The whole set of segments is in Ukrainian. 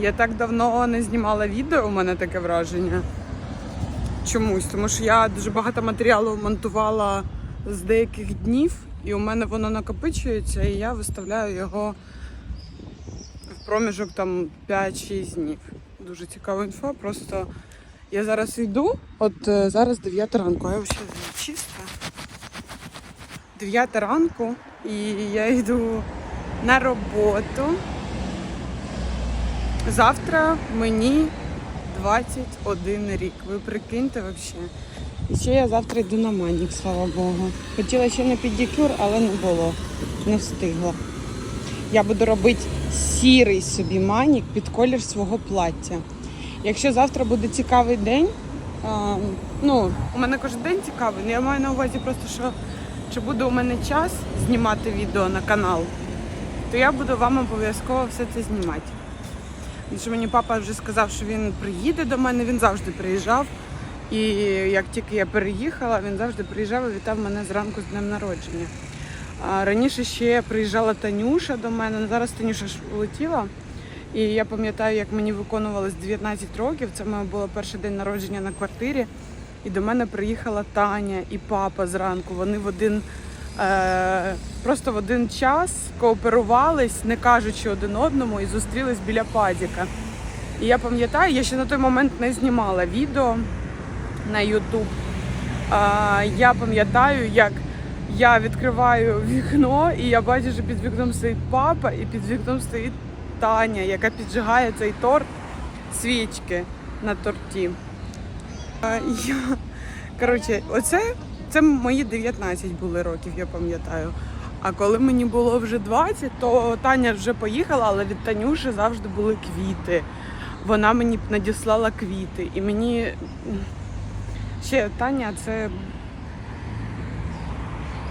Я так давно не знімала відео, у мене таке враження. Чомусь, тому що я дуже багато матеріалу монтувала з деяких днів, і у мене воно накопичується, і я виставляю його в проміжок там 5-6 днів. Дуже цікава інфа. Просто я зараз йду, от е, зараз 9 ранку, а я вже чиста. 9 ранку, і я йду на роботу. Завтра мені 21 рік. Ви прикиньте взагалі. І ще я завтра йду на манік, слава Богу. Хотіла ще на педикюр, але не було. Не встигла. Я буду робити сірий собі манік під колір свого плаття. Якщо завтра буде цікавий день, а, ну, у мене кожен день цікавий, але я маю на увазі просто, що чи буде у мене час знімати відео на канал, то я буду вам обов'язково все це знімати. Що мені папа вже сказав, що він приїде до мене, він завжди приїжджав. І як тільки я переїхала, він завжди приїжджав і вітав мене зранку з днем народження. А раніше ще приїжджала Танюша до мене, ну, зараз Танюша ж улетіла. І я пам'ятаю, як мені виконувалось 19 років. Це моє було перший день народження на квартирі. І до мене приїхала Таня і папа зранку. Вони в один е, просто в один час кооперувались, не кажучи один одному, і зустрілись біля падіка. І я пам'ятаю, я ще на той момент не знімала відео на. А, я пам'ятаю, як я відкриваю вікно, і я бачу, що під вікном стоїть папа, і під вікном стоїть Таня, яка піджигає цей торт свічки на торті. Коротше, оце це мої 19 були років, я пам'ятаю. А коли мені було вже 20, то Таня вже поїхала, але від Танюші завжди були квіти. Вона мені надіслала квіти. І мені ще Таня, це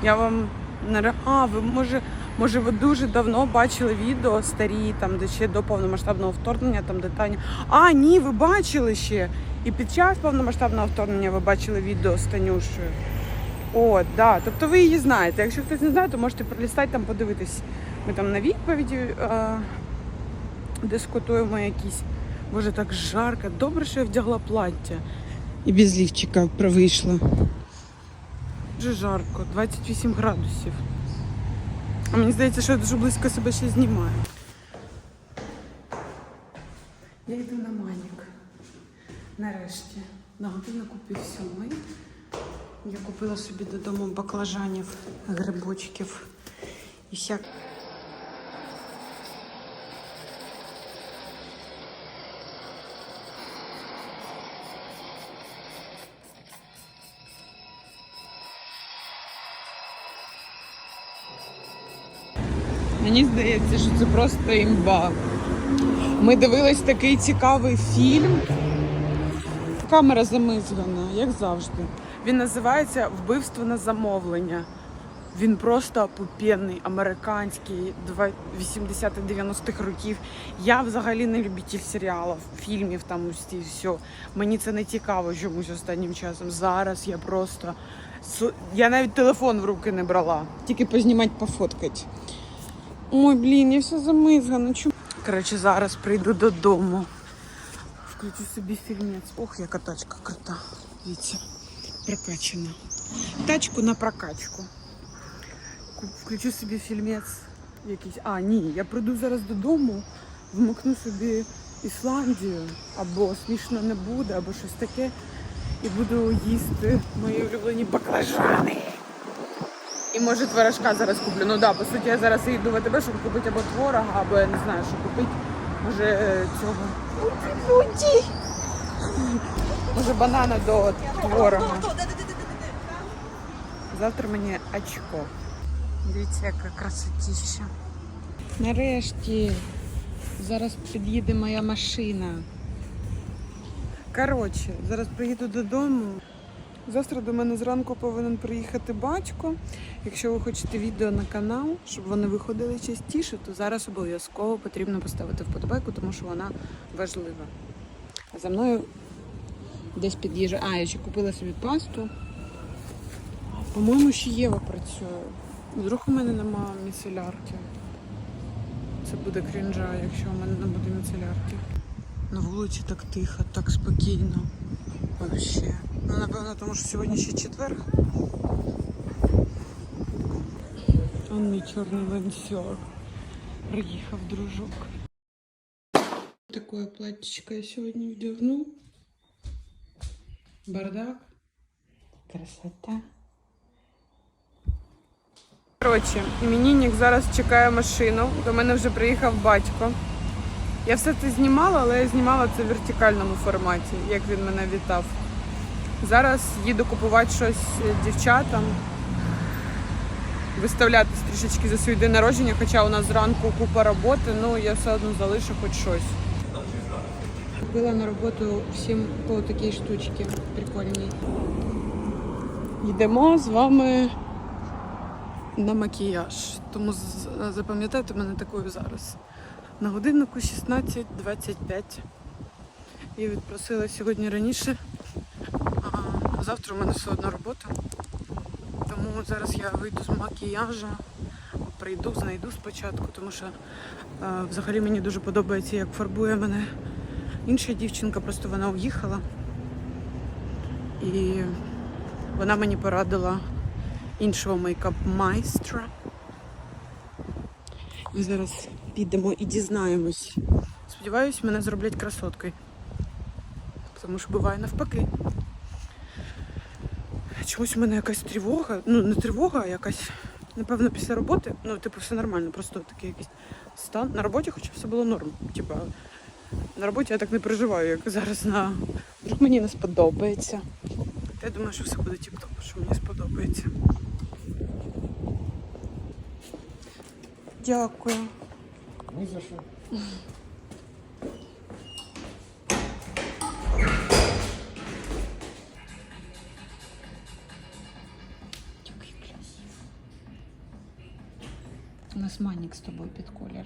я вам не А, ви може, може, ви дуже давно бачили відео старі, там, де ще до повномасштабного вторгнення, там де Таня. А, ні, ви бачили ще. І під час повномасштабного вторгнення ви бачили відео з Танюшею. О, да. Тобто ви її знаєте. Якщо хтось не знає, то можете пролістати там, подивитись. Ми там на відповіді е- дискутуємо якісь. Боже, так жарко. Добре, що я вдягла плаття. І без лівчика вийшла. Дуже жарко, 28 градусів. А мені здається, що я дуже близько себе ще знімаю. Я йду на манік. Нарешті. На годиннику пів сьомої. Я купила собі додому баклажанів, грибочків і всяк. Мені здається, що це просто імба. Ми дивились такий цікавий фільм. Камера замизгана, як завжди. Він називається Вбивство на замовлення. Він просто попєнний, американський, 80-90-х років. Я взагалі не любитель серіалів, фільмів там усі все. Мені це не цікаво чомусь останнім часом. Зараз я просто. Я навіть телефон в руки не брала, тільки познімати, пофоткати. Ой, блін, я все замизгана. Чому? Коротше, зараз прийду додому. Включу собі фільмець. Ох, яка тачка крута. Дивіться, прокачана. Тачку на прокачку. Включу собі фільмець якийсь. А, ні, я прийду зараз додому, вмикну собі Ісландію, або смішно не буде, або щось таке. І буду їсти мої улюблені баклажани. І може творожка зараз куплю. Ну да, по суті, я зараз йду в АТБ, щоб купити або творога, або я не знаю, що купити. Може е, цього. Може банана до творога. Завтра мені очко. Дивіться, яка красотіща. Нарешті. Зараз під'їде моя машина. Коротше, зараз приїду додому. Завтра до мене зранку повинен приїхати батько. Якщо ви хочете відео на канал, щоб вони виходили частіше, то зараз обов'язково потрібно поставити вподобайку, тому що вона важлива. За мною десь під'їжджає. А, я ще купила собі пасту. По-моєму, ще Єва працює. Вдруг у мене немає міцелярки. це буде крінжа, якщо у мене не буде міцелярки. На вулиці так тихо, так спокійно. Вообще. Ну, напевно, тому що сьогодні ще четвер. Он мій чорний лансер. Приїхав дружок. Такое платьечко я сьогодні вдягну. Бардак. Красота. Коротше, іменинник зараз чекає машину. До мене вже приїхав батько. Я все це знімала, але я знімала це в вертикальному форматі, як він мене вітав. Зараз їду купувати щось дівчатам, виставлятись трішечки за свій день народження, хоча у нас зранку купа роботи, ну я все одно залишу хоч щось. Купила на роботу всім по такій штучці прикольній. Йдемо з вами на макіяж. Тому запам'ятайте мене такою зараз. На годиннику 16.25. Я відпросила сьогодні раніше. А завтра у мене все одно робота. Тому зараз я вийду з макіяжа, прийду, знайду спочатку, тому що е, взагалі мені дуже подобається, як фарбує мене інша дівчинка, просто вона уїхала. І вона мені порадила іншого мейкап-майстра. Ми зараз підемо і дізнаємось. Сподіваюсь, мене зроблять красоткою. Тому що буває навпаки. Чомусь у мене якась тривога. Ну, не тривога, а якась, напевно, після роботи. Ну, типу, все нормально, просто такий якийсь стан. На роботі, хоча все було норм. Типа, на роботі я так не переживаю, як зараз на. Вдруг мені не сподобається. Я думаю, що все буде тіп-топ, що мені сподобається. Дякую. Ні за що. У нас манік з тобою під колір.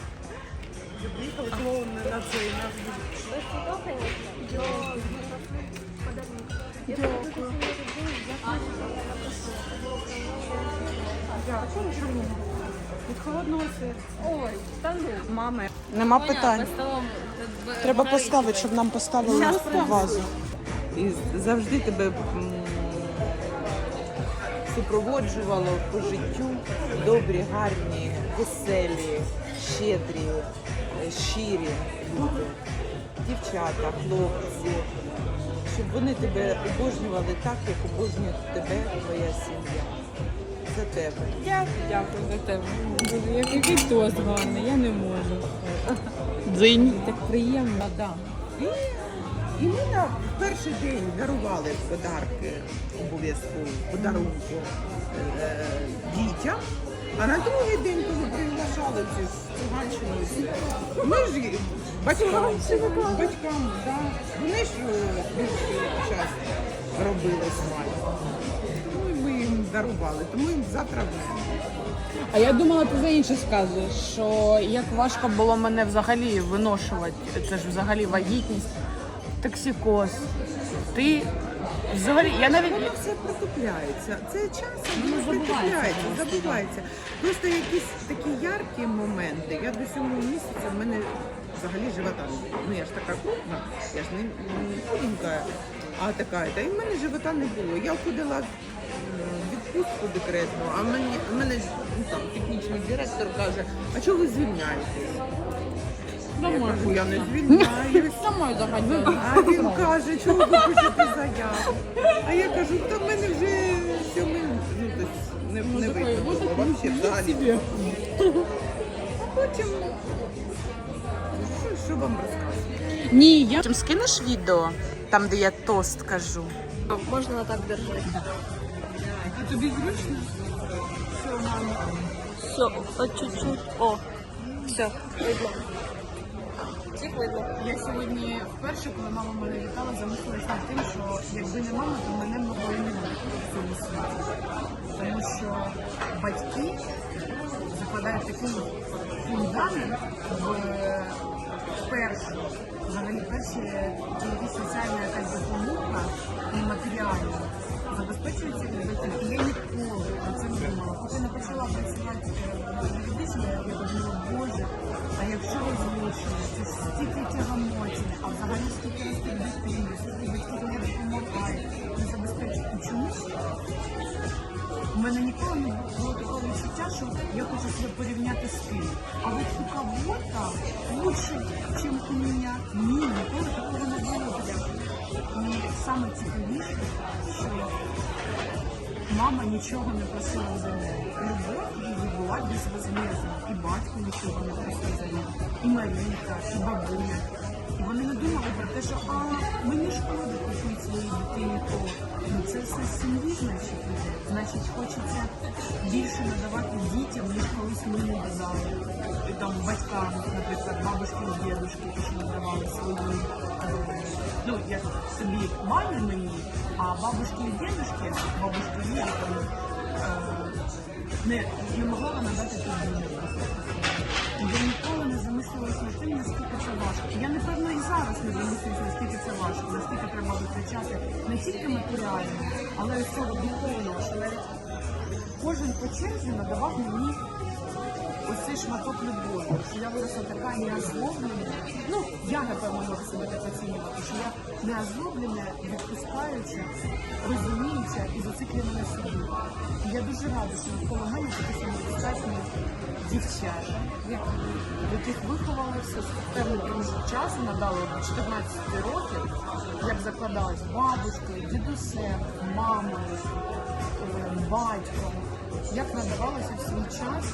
на цей Від холодного серця. Ой, та ну. Мами. Нема питань. Треба поставити, щоб нам поставили вазу. і завжди тебе супроводжувало по життю добрі, гарні, веселі, щедрі, щирі люди, дівчата, хлопці, щоб вони тебе обожнювали так, як обожнює тебе твоя сім'я. За тебе. Дякую за тебе. Боже, як- який тост гарний, я не можу. Дзинь. Так приємно, так. І, і ми на перший день дарували подарки обов'язково подарунки е, дітям. А на другий день, коли приглашали ці з ми ж їх- батькам, батькам, да, вони ж е, більшу час робили смаль. Ну і ми їм дарували, тому їм завтра А я думала, ти за інше скажеш, що як важко було мене взагалі виношувати. Це ж взагалі вагітність, токсикоз. Ти взагалі, я навіть. Воно все притупляється. Це часом воно притупляється, забувається. Просто якісь такі яркі моменти. Я до сьомого місяця в мене взагалі живота не було. Ну я ж така крупна, я ж не, не худенька, а така. Та і в мене живота не було. Я ходила в відпустку декретну, а мені в мене ну, там технічний директор каже, а чого ви звільняєтесь? Я я не звільняюсь. Самою заходила. А він каже, чого ви пишете заяву? А я кажу, та в мене вже сьомий, ну тобто не, не видно було взагалі взагалі. А потім, що, що вам розказувати? Ні, я. Чим скинеш відео, там, де я тост кажу. Можна так держати. Тобі зручно? Все, мама. Все, от чуть-чуть. О, все, видно. Я сьогодні вперше, коли мама мене вітала, замислилась над тим, що якби не мама, то мене могло і не бути в цьому світі. Тому що батьки закладають такий фундамент в першу, взагалі перші якісь соціальна якась допомога і матеріальна забезпечується я ніколи це не думала. Поки не почала працювати на юридичній, я подумала, боже, а якщо розлучення, це ж стільки тягомотів, а взагалі скільки ростуть дитини, скільки батьків не допомагають, не забезпечують. Чомусь у мене ніколи не було такого відчуття, що я хочу себе порівняти з ким. А от у кого-то лучше, ніж у мене. Ні, ніколи такого не було. І саме цікавіше, що мама нічого не просила за неї. Любов її була безвозмездна. І батько нічого не просив за неї. І Марінка, і бабуня. І вони не думали про те, що а мені шкода купити своїй дитині то. Ну це все сім'ї, значить. Значить, хочеться більше надавати дітям, ніж колись ми не додали. І там батькам, наприклад, бабушки і дідушки, що надавали свої. Ну, як собі мамі мені, а бабушки і дідушки, бабушки і діти, е, не, не могла вона дати тобі. Я ніколи над тим, наскільки це важко. Я напевно і зараз не замислююся, наскільки це важко, наскільки треба витрачати не тільки матеріально, але й цього духовного, що навіть кожен по черзі надавав мені ось цей шматок любові, що я виросла така неозлоблена. Ну, я напевно можу себе так оцінювати, що я неозлоблена, відпускаюча, розуміюча і зациклена на собі. І я дуже рада, що навколо мене такі самодостатні дівчата, яких виховалися з певний проміжок часу, надали до 14 років, як закладалась бабушкою, дідусем, мамою, е, батьком, як надавалося в свій час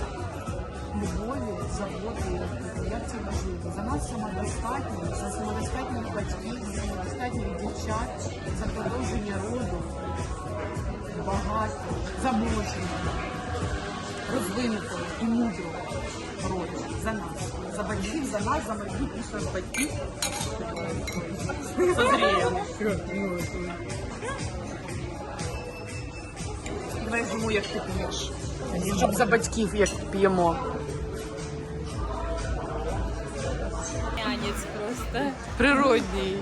любові, заботи, як це важливо. За нас самодостатньо, за самодостатніх батьків, за самодостатніх дівчат, за продовження роду, багато, заможного, розвинутого і мудрого роду. За нас. За батьків, за нас, за майбутніх наших батьків. Созріємо. Давай зиму, як ти п'єш. Щоб за батьків, як п'ємо. Нянець просто. Природній.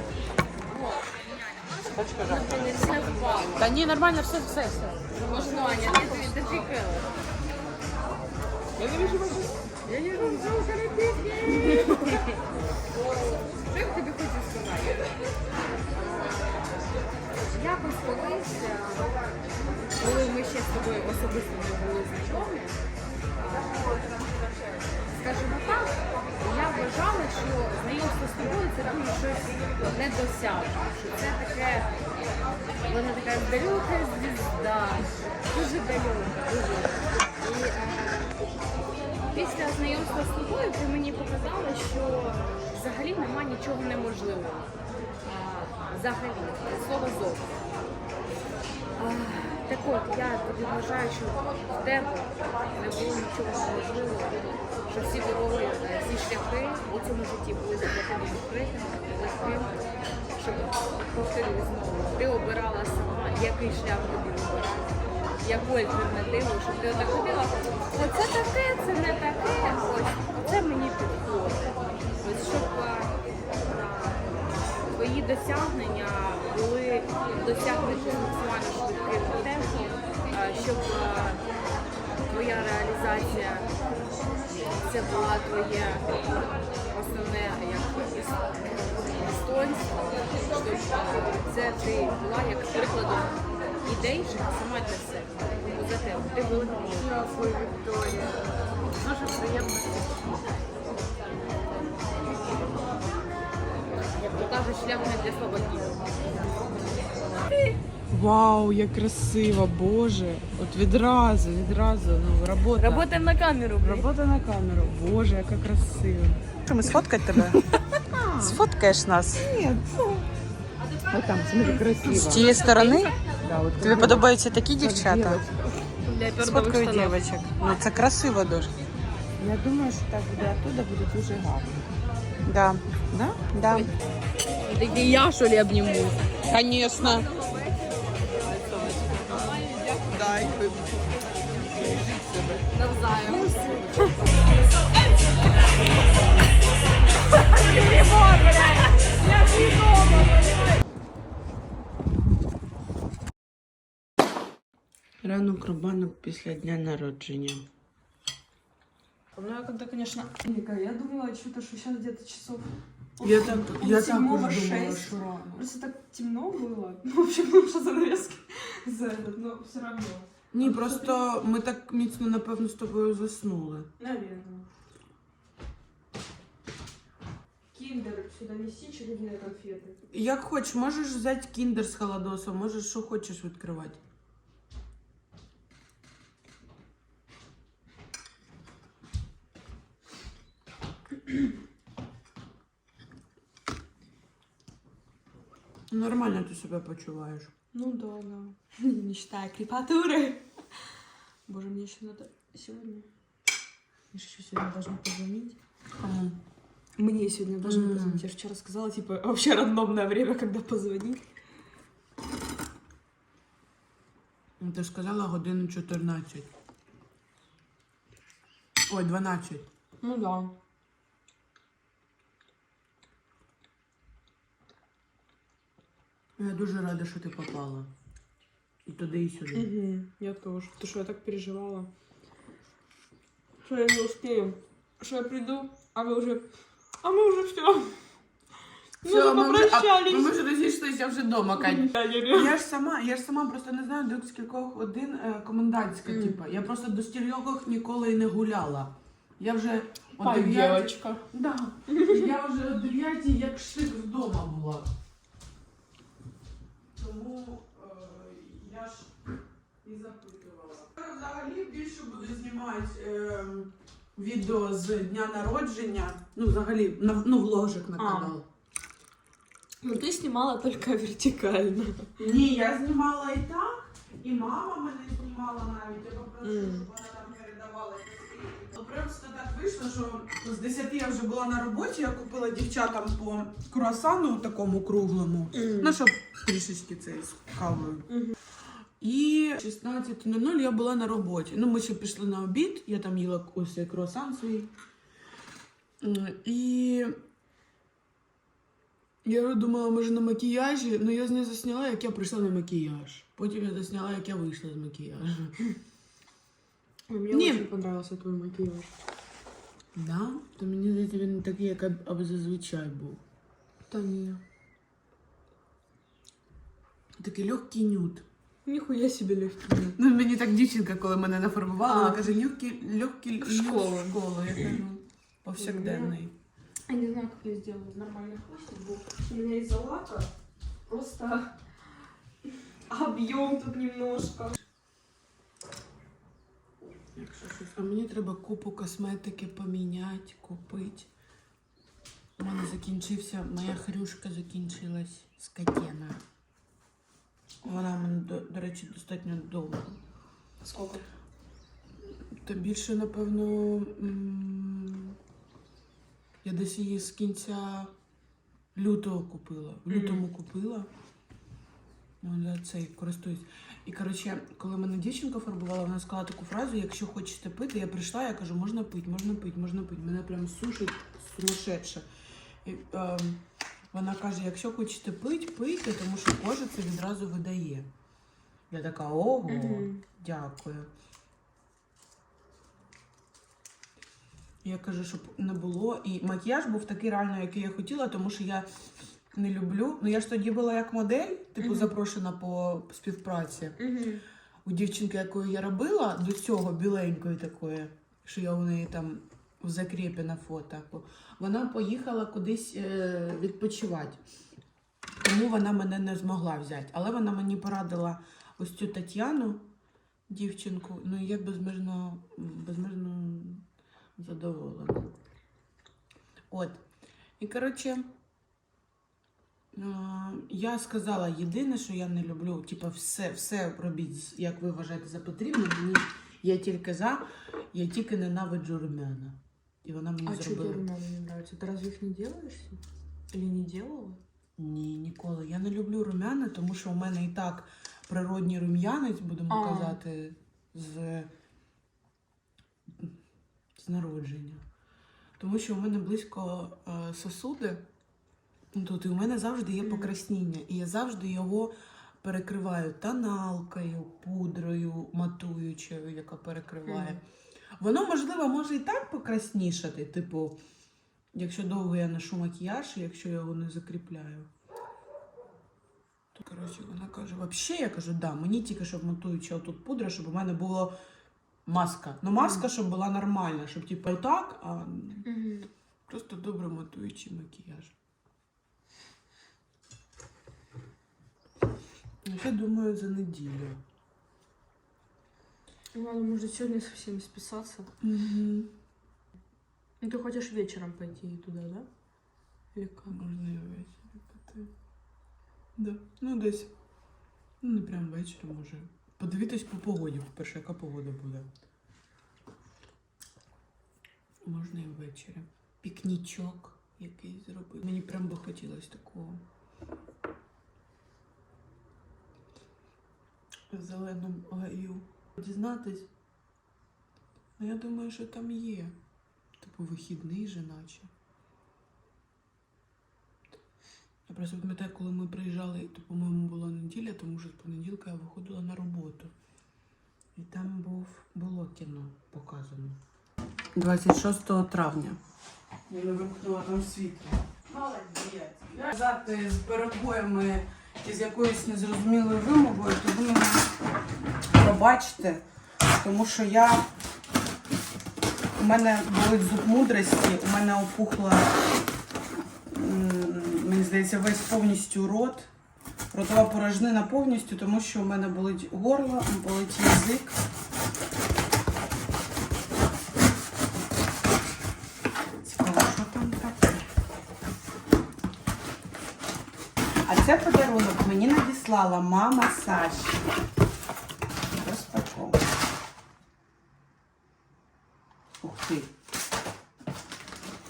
Та ні, нормально, все, все, все. Можна, Аня, ти тобі дофікала. Я не вижу бачу. Я не розумію, Що я тобі хочу сказати? Якось колись, коли ми ще з тобою особисто не були знайомі, скажімо так, я вважала, що знайомство з тобою це дуже щось недосяжне, що це таке, вона така далека звізда, дуже далека, дуже. І, е, Після знайомства з тобою ти мені показала, що взагалі нема нічого неможливого. Взагалі, від слова зовсім. Так от, я тобі вважаю, що в тебе не було нічого неможливого, що всі дороги, всі шляхи у цьому житті були для тебе відкритими, легкими, щоб повторюю знову, ти обирала сама, який шлях тобі вибирати яку альтернативу, щоб ти отак ходила, оце таке, це не таке, ось це мені підходить. Ось щоб а, твої досягнення були досягнуті максимально швидким темпом, щоб а, твоя реалізація це була твоє основне як достоинство, щоб це ти була як прикладом ідей життя сама для себе. За. Ти. Дякую, Вікторія. Дуже приємно. Як то кажуть, шлях не для слабаків. Вау, як красиво, Боже. От відразу, відразу. Ну, робота. Работаємо на камеру. Робота на камеру. Боже, яка красива. Що ми сфоткати тебе? Сфоткаєш нас? Ні. А там, смотри, красиво. З тієї сторони? Да, Тобі подобаються такі дівчата? Для пердових Сфоткаю штанов. дівчаток. Ну це красиво дуже. Я думаю, що так буде оттуда буде дуже гарно. Да. Да? Да. Такі я, що ли, обніму? Конечно. Дай. Навзаєм. Ранок рубанок після дня народження. Ну, я когда, конечно, Ника, я думала что-то, что сейчас где-то часов Я пол- так, пол я седьмого, також думала, шесть. що рано. Просто так темно было. Ну, в общем, потому что занавески за этот, но все равно. Ні, просто ми так міцно, напевно, з тобою заснули. Наверное. Киндер сюда неси, червивые конфеты. Як хочеш, можеш взяти кіндер з холодосом, можеш що хочеш відкривати. Нормально ти себе почуваєш. Ну да, да. Не считая крепатуры. Боже, мне еще надо сегодня... Я же еще сегодня должна позвонить. Кому? Мне сегодня должны М. позвонить. Я же вчера сказала, типа, вообще рандомное время, когда позвонить. Ну, Ти сказала годину 14. Ой, 12. Ну да. Я дуже рада, що ти попала. І туди, і сюди. Угу, я тоже. Потому что я так переживала. Что я не успею. Что я приду, а вы уже... А мы уже все. Мы уже ми вже, а, попрощались. ми вже розійшлися вже вдома, Кать. Да, я- Я ж сама, я ж сама просто не знаю, до скількох годин е, комендантська, Мгм. типа. Я просто до стільки ніколи і не гуляла. Я вже о Ай, 9... девочка. Да. Я вже о 9 як штик вдома була. Тому е, я ж і запитувала. Взагалі більше буду знімати е, відео з дня народження. Ну, взагалі, на, ну, вложик на канал. Ну ты снимала только вертикально. Ні, я знімала і так, і мама мене знімала навіть. Я Мгм. щоб вона там передавала якісь. Ну просто так вийшло, що з 10 я вже була на роботі, я купила дівчатам по круасану такому круглому. Ну, щоб трішечки цей з кавою. Мгм. І 16.00 я була на роботі. Ну, ми ще пішли на обід, я там їла ось цей круасан свій. І я думала, може на макіяжі, але я з нею засняла, як я прийшла на макіяж. Потім я засняла, як я вийшла з макіяжу. Мне Не. очень понравился твой макияж. Да? То мені здається, він такий, як аб- або зазвичай був. Да не. Такий легкий нюд. Нихуя себе легкий. Ну, мені так дівчинка, коли мене нафарбувала, А. вона каже, легкий, легкий В школу. в школу. Я кажу, повсякденний. Я не знаю, как я сделала нормальный хвостик был. У меня из-за лака просто объем тут немножко. А мені треба купу косметики поміняти, купити. У мене закінчився, моя хрюшка закінчилась скотена. Вона в мене, до, до речі, достатньо довго. Сколько? Та більше, напевно, я десь її з кінця лютого купила. В лютому купила. Ну, цей користуюсь. І коротше, коли мене дівчинка фарбувала, вона сказала таку фразу: якщо хочете пити, я прийшла, я кажу, можна пити, можна пити, можна пити. Мене прям сушить сумасшедше. І, ем, вона каже: якщо хочете пити, пийте, тому що кожа це відразу видає. Я така, ого, Мгм. дякую. Я кажу, щоб не було. І макіяж був такий реально, який я хотіла, тому що я не люблю. Ну я ж тоді була як модель, типу Мгм. запрошена по співпраці. Угу. У дівчинки, якою я робила, до цього біленької такої, що я у неї там в закріпі на фото. Вона поїхала кудись е, відпочивати. Тому вона мене не змогла взяти. Але вона мені порадила ось цю Тетяну, дівчинку. Ну і я безмежно, безмежно задоволена. От. І коротше, Я сказала єдине, що я не люблю, типу, все, все робіть, як ви вважаєте за потрібне. Мені я тільки за, я тільки ненавиджу румяна. І вона мені А что тебе зробила. румяна не нравится? Ты разве их не делаешь? Или не делала? Ні, ніколи. Я не люблю румяна, тому що у мене і так природній рум'янець, будемо А. казати, з, з народження. Тому що у мене близько е, сосуди. Ну, Тут і у мене завжди є покрасніння, і я завжди його перекриваю тоналкою, пудрою матуючою, яка перекриває. Воно, можливо, може і так покраснішати, типу, якщо довго я ношу макіяж, якщо я його не закріпляю. То, коротше, вона каже, взагалі, я кажу, да, мені тільки щоб матуюча отут пудра, щоб у мене була маска. Ну, маска, щоб була нормальна, щоб типу отак, а просто добре матуючий макіяж. Я думаю, за неділю. Ладно, может, сегодня со всеми списаться. Угу. Ну, ты хочешь вечером пойти туда, да? Или как? Можна і ввечері піти. Да. Ну, десь. Ну, не прям ввечері, може. Подивитись по погоді, по-перше, яка погода буде. Можна і ввечері. Пікнічок якийсь зробити. Мені прям би хотілося такого. В зеленому гаю. Дізнатись. Ну, я думаю, що там є. Типу вихідний же наче. Я просто пам'ятаю, коли ми приїжджали, то, по-моєму, була неділя, тому що з понеділка я виходила на роботу. І там був, було кіно показано. 26 травня. Я не вимкнула там світло. Молодець. Казати з перебоями з якоюсь незрозумілою вимовою, то ви мене пробачте, тому що я. У мене болить зуб мудрості, у мене опухла мені здається, весь повністю рот. Ротова порожнина повністю, тому що у мене болить горло, болить язик. Цікаво, що там таке? А це подарунок мені надіслала мама Саші. Ух ти.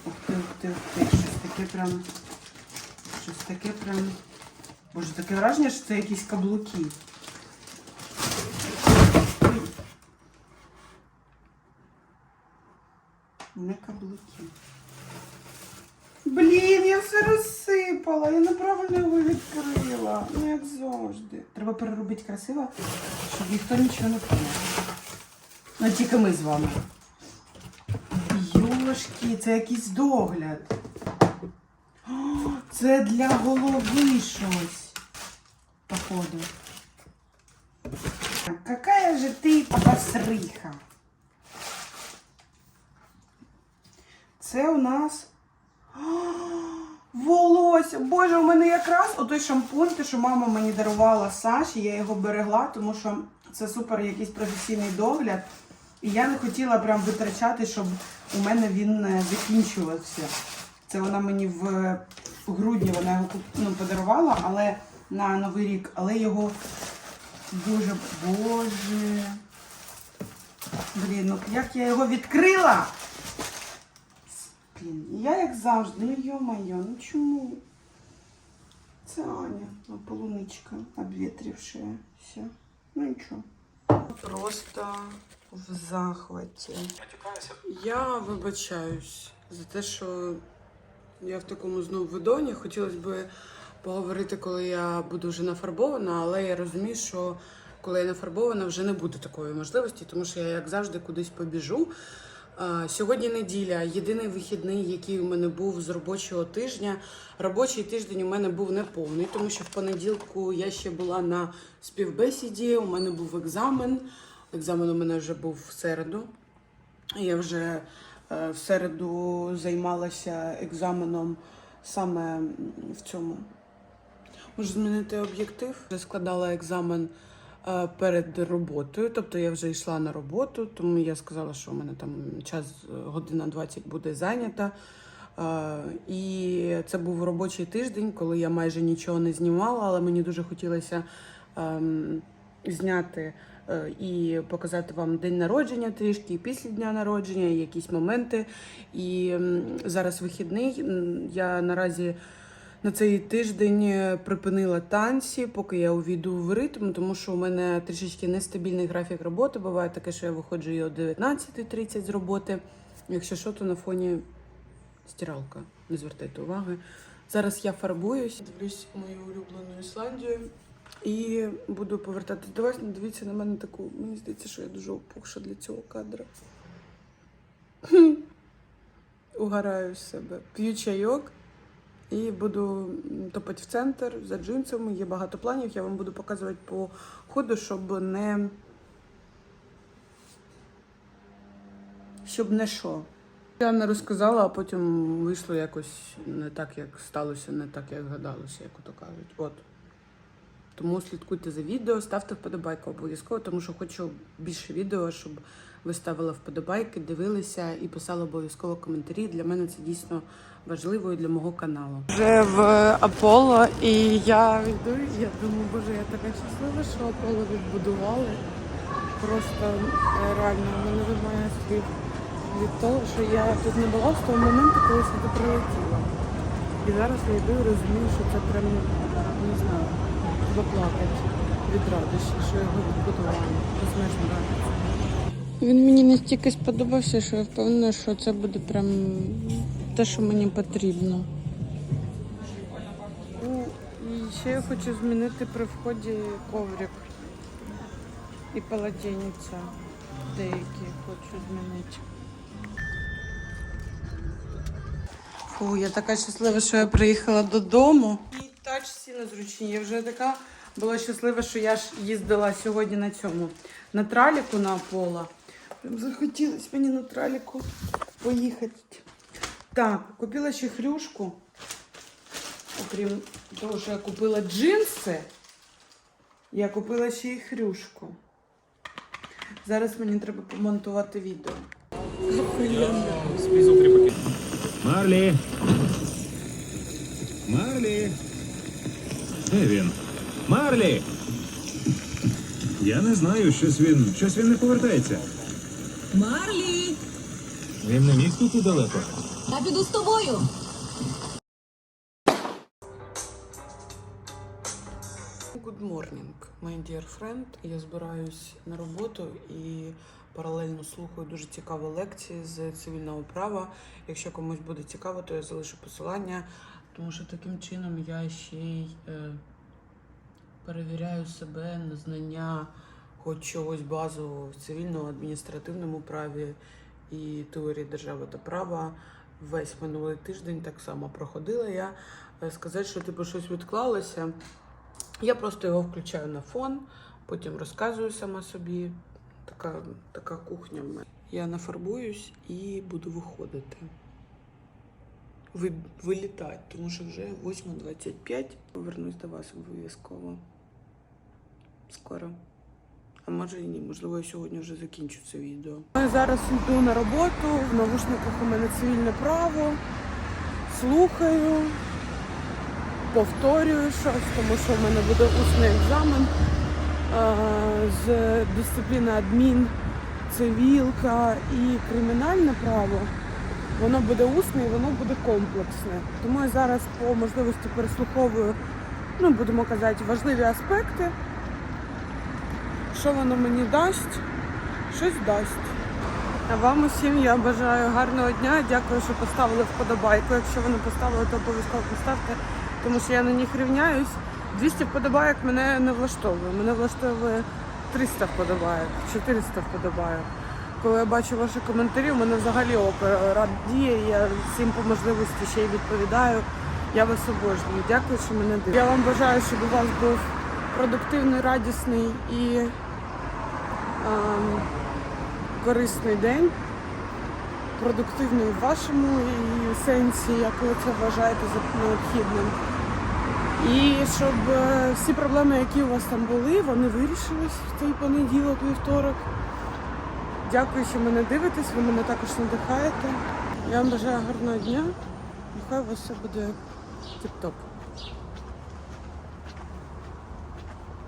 Ух ти, ух ти, ух ти. Щось таке прям. Щось таке прям. Боже, таке враження, що це якісь каблуки. Не каблуки. Блін, я все розсипала. Я неправильно його відкрила. Ну, як завжди. Треба переробити красиво, щоб ніхто нічого не поняв. Ну, тільки ми з вами. Йошки, це якийсь догляд. О, це для голови щось. Походу. Какая же ти посриха? Це у нас. О, волосся. Боже, у мене якраз отой шампунь, те, що мама мені дарувала Саші, я його берегла, тому що це супер якийсь професійний догляд. І я не хотіла прям витрачати, щоб у мене він не закінчувався. Це вона мені в грудні вона його ну, подарувала, але на Новий рік, але його дуже боже. Блін, ну як я його відкрила? Блін, я як завжди, ну йо-моє, ну чому? Це Аня, полуничка обвітрившаяся. Ну нічого. Просто в захваті. Я вибачаюсь за те, що я в такому знову видоні. Хотілося б поговорити, коли я буду вже нафарбована, але я розумію, що коли я нафарбована, вже не буде такої можливості, тому що я, як завжди, кудись побіжу. Сьогодні неділя, єдиний вихідний, який у мене був з робочого тижня. Робочий тиждень у мене був неповний, тому що в понеділку я ще була на співбесіді, у мене був екзамен. Екзамен у мене вже був в середу. Я вже е, в середу займалася екзаменом саме в цьому. Можу змінити об'єктив. Я складала екзамен перед роботою, тобто я вже йшла на роботу, тому я сказала, що у мене там час е, година 20 буде зайнята. Е, І це був робочий тиждень, коли я майже нічого не знімала, але мені дуже хотілося ем, зняти е, і показати вам день народження трішки, і після дня народження, і якісь моменти. І зараз вихідний. Я наразі на цей тиждень е, припинила танці, поки я увійду в ритм, тому що у мене трішечки нестабільний графік роботи. Буває таке, що я виходжу і о 19.30 з роботи. Якщо що, то на фоні стиралка. Не звертайте уваги. Зараз я фарбуюсь, дивлюсь мою улюблену Ісландію і буду повертатись до вас. Не дивіться на мене таку. Мені здається, що я дуже опухша для цього кадра. Хм. Угораю себе. П'ю чайок і буду м, топати в центр за джинсами. Є багато планів. Я вам буду показувати по ходу, щоб не. Щоб не що. Я не розказала, а потім вийшло якось не так, як сталося, не так, як гадалося, як ото кажуть. От. Тому слідкуйте за відео, ставте вподобайку обов'язково, тому що хочу більше відео, щоб ви ставили вподобайки, дивилися і писали обов'язково коментарі. Для мене це дійсно важливо і для мого каналу. Вже в Аполло, і я йду, і я думаю, боже, я така щаслива, що Аполло відбудували. Просто е, реально в мене немає слів від того, що я тут не була з того моменту, коли сюди прилетіла. І зараз я йду і розумію, що це прям не знаю, заплакати від радості, що його відбудували. Безмежно радість. Він мені настільки сподобався, що я впевнена, що це буде прям те, що мені потрібно. Ну, І ще я хочу змінити при вході коврик і полотенця. Деякі хочу змінити. Фу, я така щаслива, що я приїхала додому. І тач всі незручні. Я вже така була щаслива, що я ж їздила сьогодні на цьому на траліку на Аполло. Прям захотілося мені на траліку поїхати. Так, купила ще хрюшку. Окрім того, що я купила джинси, я купила ще й хрюшку. Зараз мені треба помонтувати відео. Марлі! Марлі! Де він? Марлі! Я не знаю, щось він. Щось він не повертається. Марлі, Він не міг тут далеко. Я піду з тобою. Good morning, my dear friend. Я збираюсь на роботу і паралельно слухаю дуже цікаві лекції з цивільного права. Якщо комусь буде цікаво, то я залишу посилання, тому що таким чином я ще й е, перевіряю себе на знання хоч чогось базового в цивільному адміністративному праві і теорії держави та права. Весь минулий тиждень так само проходила я. Е, Сказати, що типу щось відклалося. Я просто його включаю на фон, потім розказую сама собі. Така, така кухня в мене. Я нафарбуюсь і буду виходити. Ви, вилітати, тому що вже 8.25. Повернусь до вас обов'язково. Скоро. А може і ні, можливо, я сьогодні вже закінчу це відео. Я зараз йду на роботу, в навушниках у мене цивільне право, слухаю повторюю щось, тому що в мене буде усний екзамен з дисципліни адмін, цивілка і кримінальне право. Воно буде усне і воно буде комплексне. Тому я зараз по можливості переслуховую, ну будемо казати, важливі аспекти. Що воно мені дасть, щось дасть. А вам усім я бажаю гарного дня. Дякую, що поставили вподобайку. Якщо ви не поставили, то обов'язково поставте, тому що я на них рівняюсь. 200 вподобайок мене не влаштовує. Мене влаштовує 300 вподобайок, 400 вподобайок. Коли я бачу ваші коментарі, у мене взагалі опера радіє. Я всім по можливості ще й відповідаю. Я вас обожнюю. Дякую, що мене дивитесь. Я вам бажаю, щоб у вас був продуктивний, радісний і корисний день, продуктивний в вашому і сенсі, як ви це вважаєте за необхідним. І щоб е, всі проблеми, які у вас там були, вони вирішились в цей понеділок, вівторок. Дякую, що мене дивитесь, ви мене також надихаєте. Я вам бажаю гарного дня Нехай у вас все буде тип-топ.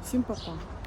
Всім па-па.